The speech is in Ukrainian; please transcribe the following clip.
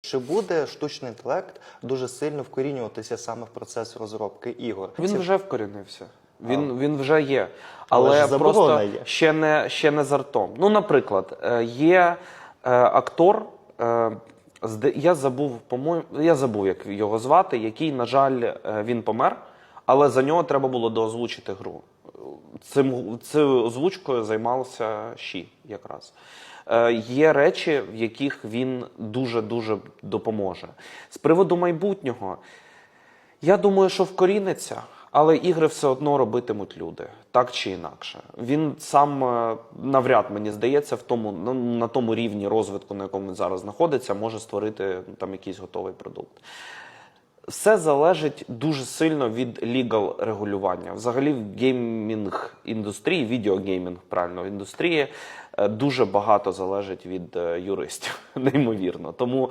Чи буде штучний інтелект дуже сильно вкорінюватися саме в процес розробки ігор? Він вже вкорінився. Він, він вже є. Але Але, просто є. ще не ще не з артом. Ну, наприклад, е, є е, актор. е, Я забув, по-моєму, я забув, як його звати, який, на жаль, е, він помер, але за нього треба було доозвучити гру. Цим цією озвучкою займався Ші якраз. Е, є речі, в яких він дуже дуже допоможе. З приводу майбутнього, я думаю, що вкоріниться, але ігри все одно робитимуть люди, так чи інакше. Він сам е, навряд мені здається, в тому ну, на тому рівні розвитку, на якому він зараз знаходиться, може створити ну, там якийсь готовий продукт. Все залежить дуже сильно від лігал регулювання. Взагалі, в геймінг індустрії, відеогеймінг, правильно, індустрії е, дуже багато залежить від е, юристів, неймовірно. Тому